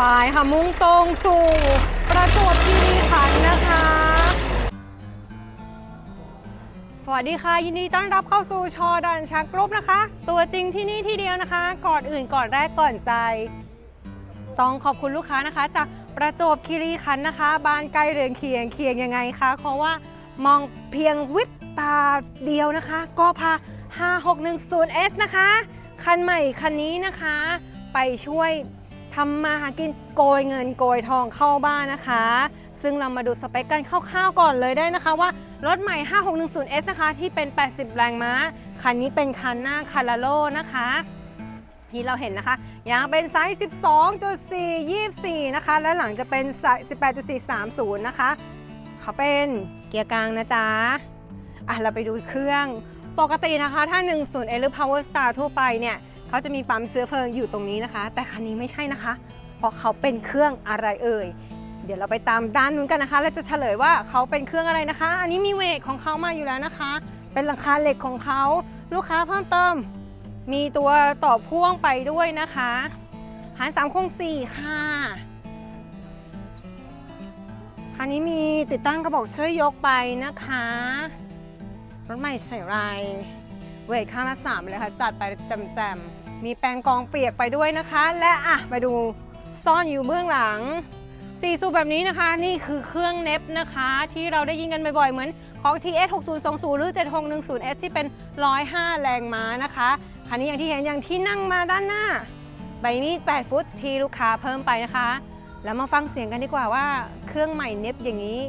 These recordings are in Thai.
บายค่ะมุ่งตรงสู่ประจวบคีรีขันธ์นะคะ สวัสดีค่ะ ยินดีต้อนรับเข้าสู่ชอดันชักกรุ๊ปนะคะ ตัวจริงที่นี่ที่เดียวนะคะ ก่อนอื่นก่อนแรกก่อนใจ ต้องขอบคุณลูกค้านะคะ จากประจวบคีรีขันธ์นะคะบ้านใกล้เรือนเคียงเคียงยังไงคะเพราะว่ามองเพียงวิบตาเดียวนะคะ ก็พา 5610S นะคะ คันใหม่คันนี้นะคะ ไปช่วย ทำมาหากินโกยเงินโกยทองเข้าบ้านนะคะ ซึ่งเรามาดูสเปคกันคร่าวๆก่อนเลยได้นะคะว่ารถใหม่ 5610S นะคะที่เป็น 80 แรงม้า คันนี้เป็นคันหน้าคาราโลนะคะที่เราเห็นนะคะยางเป็นไซส์ 12.4 24 นะคะ และหลังจะเป็นไซส์ 18.4 30 นะคะ เขาเป็นเกียร์กลางนะจ๊ะ อะ เราไปดูเครื่อง ปกตินะคะ ถ้า 10 หรือ Power Star ทั่วไปเนี่ย เขาจะมีปั๊มเชื้อเพลิงอยู่ตรงนี้นะคะ แต่คันนี้ไม่ใช่นะคะ เพราะเขาเป็นเครื่องอะไรเอ่ย เดี๋ยวเราไปตามด้านนู้นกันนะคะ แล้วจะเฉลยว่าเขาเป็นเครื่องอะไรนะคะ อันนี้มีเวทของเขามาอยู่แล้วนะคะ เป็นหลังคาเหล็กของเขา ลูกค้าเพิ่มเติม มีตัวต่อพ่วงไปด้วยนะคะ หารสามโครงสี่ค่ะคันนี้มีติดตั้งกระบอกช่วยยกไปนะคะ รถใหม่ใส่ไร เวทข้างละสามเลยค่ะ จัดไปแจมๆ มีแปรงกองเปียกไปด้วยนะคะ และอะไปดูซ่อนอยู่เบื้องหลังสี่สูบแบบนี้นะคะ นี่คือเครื่องเน็บนะคะ ที่เราได้ยินกันบ่อยๆ เหมือนของ TS 6020 หรือ 7610S ที่เป็น 105 แรงม้านะคะคันนี้อย่างที่เห็นอย่างที่นั่งมาด้านหน้า ใบมีด 8 ฟุตที่ลูกค้าเพิ่มไปนะคะ แล้วมาฟังเสียงกันดีกว่าว่าเครื่องใหม่เน็บอย่างนี้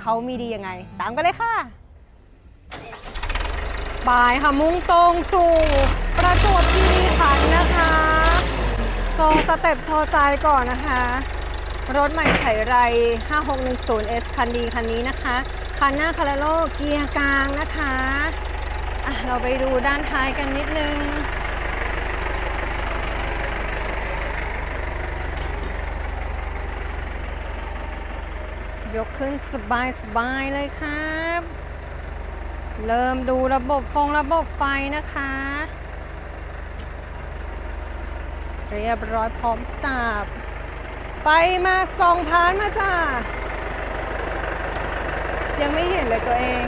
เขามีดียังไง ตามกันเลยค่ะบายค่ะมุ่งตรงสู่ ประจวบคีรีขันธ์นะคะ โชว์สเต็ปโชว์ใจก่อนนะคะ รถใหม่ไฉไร 5610S คันดีคันนี้นะคะ คันหน้าคาราโลเกียร์กลางนะคะะเราไปดูด้านท้ายกันนิดนึงยกขึ้นสบายสบายเลยครับ เริ่มดูระบบฟงระบบไฟนะคะ เรียบร้อยพร้อมสับไปมาส่องผ่านมาจ้ายังไม่เห็นเลยตัวเอง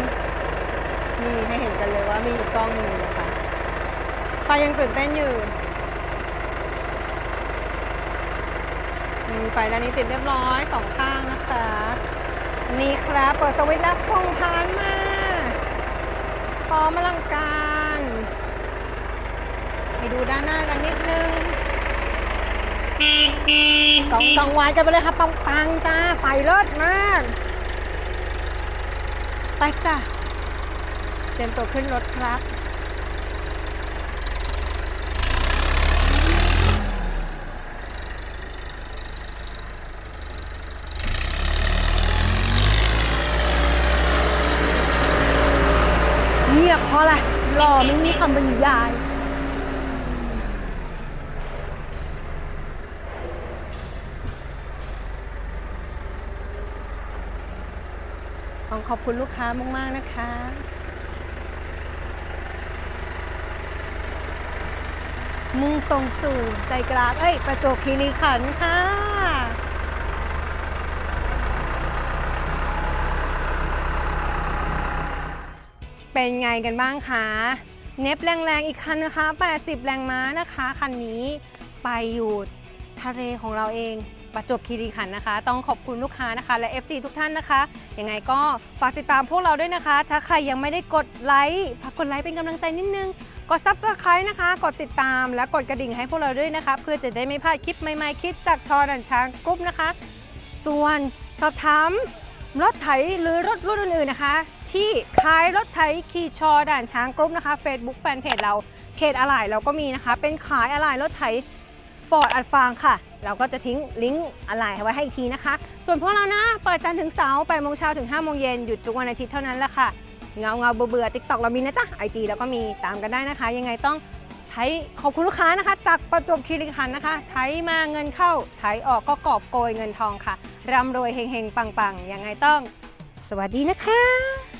มีให้เห็นกันเลยว่ามีอีกกล้องหนึ่งนะคะไฟยังตื่นเต้นอยู่มีไฟด้านนี้ติดเรียบร้อยสองข้างนะคะ นี่ครับเปิดสวิตช์แล้วส่องผ่านมาพร้อมอลังการ ไปดูด้านหน้ากันนิดนึง กองกองวายกันไปเลยครับปังปังจ้าไฟเลิศมาก ไปจ้ะเตรียมตัวขึ้นรถครับ เงียบเพราะอะไรหล่อไม่มีคำบรรยาย ต้องขอบคุณลูกค้ามากๆนะคะมุ่งตรงสู่ใจกลาง เอ้ย ประจวบคีรีขันธ์ค่ะ เป็นไงกันบ้างคะ เน็บแรงๆ อีกคันนะคะ 80 แรงม้านะคะ คันนี้ไปอยู่ทะเลของเราเอง ประจวบคีรีขันธ์นะคะ ต้องขอบคุณลูกค้านะคะ และ FC ทุกท่านนะคะ ยังไงก็ฝากติดตามพวกเราด้วยนะคะ ถ้าใครยังไม่ได้กดไลค์ฝากกดไลค์เป็นกำลังใจนิดนึง กด Subscribe นะคะ กดติดตามและกดกระดิ่งให้พวกเราด้วยนะคะ เพื่อจะได้ไม่พลาดคลิปใหม่ๆคลิปจากชอดันช้างกรุ๊ปนะคะ ส่วนสอบถามรถไถหรือรถรุ่นอื่นๆนะคะ ที่ขายรถไถขี่ชอด่านช้างกรุ๊ปนะคะ Facebook Fanpage เราเพจอะไหล่เราก็มีนะคะ เป็นขายอะไหล่รถไถ ฟอร์ดอัดฟางค่ะ เราก็จะทิ้งลิงก์อะไรไว้ให้อีกทีนะคะ ส่วนพวกเรานะเปิดจันทร์ถึงเสาร์8โมงเช้าถึง5โมงเย็นหยุดทุกวันอาทิตย์เท่านั้นแหละค่ะ เงาเงาเบื่อเบื่อติ๊กต็อกเรามีนะจ๊ะไอจีเราก็มีตามกันได้นะคะ ยังไงต้องไทยขอบคุณลูกค้านะคะ จากประจวบคีรีขันธ์นะคะ ไทยมาเงินเข้า ไทยออกก็กอบโกยเงินทองค่ะร่ำรวยเฮงๆปังๆยังไงต้อง สวัสดีนะคะ